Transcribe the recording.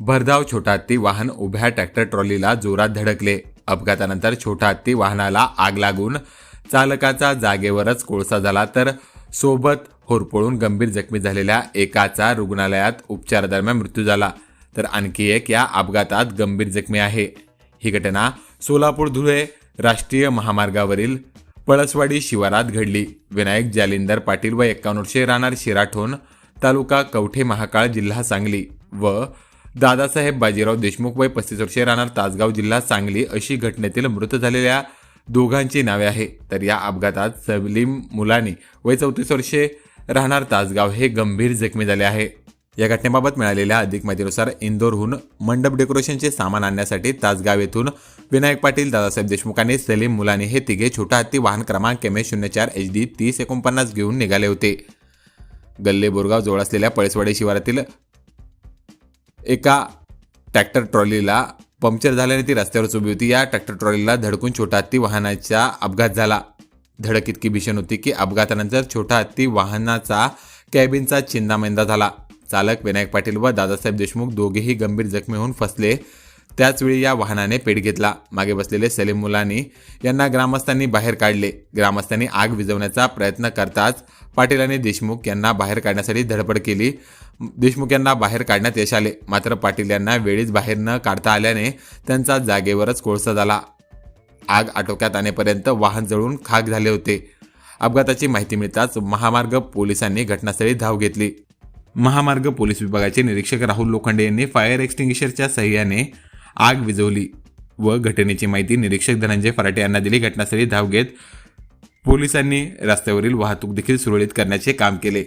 भरधाव छोटा हत्ती वाहन उभ्या ट्रॅक्टर ट्रॉलीला जोरात धडकले. अपघातानंतर छोटा हत्ती वाहनाला आग लागून चालकाचा जागेवरच कोळसा झाला तर सोबत होरपळून गंभीर जखमी झालेल्या एकाचा रुग्णालयात उपचारादरम्यान मृत्यू झाला. तर आणखी एक या अपघातात गंभीर जखमी आहे. ही घटना सोलापूर धुळे राष्ट्रीय महामार्गावरील पळसवाडी शिवारात घडली. विनायक जालिंदर पाटील व एक्कावन्न वर्षे राहणार शिराठोण तालुका कवठे महाकाळ जिल्हा सांगली व दादासाहेब बाजीराव देशमुख वय पस्तीस वर्षे राहणार तासगाव जिल्हा सांगली अशी घटनेतील मृत झालेल्या दोघांची नावे आहे. तर या अपघातात सलीम मुलानी वय चौतीस वर्षे राहणार तासगाव हे गंभीर जखमी झाले आहे. या घटनेबाबत मिळालेल्या अधिक माहितीनुसार इंदोरहून मंडप डेकोरेशनचे सामान आणण्यासाठी तासगाव येथून विनायक पाटील दादासाहेब देशमुखांनी सलीम मुलानी हे तिघे छोटा हत्ती वाहन क्रमांक एम एस शून्य चार एच डी तीस एकोणपन्नास घेऊन निघाले होते. गल्ले बोरगाव जवळ असलेल्या पळसवाडी शिवारातील एका ट्रॅक्टर ट्रॉलीला पंक्चर झाल्याने ती रस्त्यावरच उभी होती. या ट्रॅक्टर ट्रॉलीला धडकून छोटा हत्ती वाहनाचा अपघात झाला. धडक इतकी भीषण होती की अपघातानंतर छोटा हत्ती वाहनाचा कॅबिनचा चिंदामेंदा झाला. चालक विनायक पाटील व दादासाहेब देशमुख दोघेही गंभीर जखमी होऊन फसले. त्याचवेळी या वाहनाने पेट घेतला. मागे बसलेले सलीम मुलानी यांना ग्रामस्थांनी बाहेर काढले. ग्रामस्थांनी आग विझवण्याचा प्रयत्न करताच पाटील आणि देशमुख यांना बाहेर काढण्यासाठी धडपड केली. देशमुख यांना बाहेर काढण्यात यश आले. मात्र पाटील यांना वेळीच बाहेर न काढता आल्याने त्यांचा जागेवरच कोळसा झाला. आग आटोक्यात आणेपर्यंत वाहन जळून खाक झाले होते. अपघाताची माहिती मिळताच महामार्ग पोलिसांनी घटनास्थळी धाव घेतली. महामार्ग पोलीस विभागाचे निरीक्षक राहुल लोखंडे यांनी फायर एक्स्टिंग्विशरच्या सहाय्याने आग विझवली व घटनेची माहिती निरीक्षक धनंजय फराटे यांना दिली. घटनास्थळी धाव घेत पोलिसांनी रस्त्यावरील वाहतूक देखील सुरळीत करण्याचे काम केले.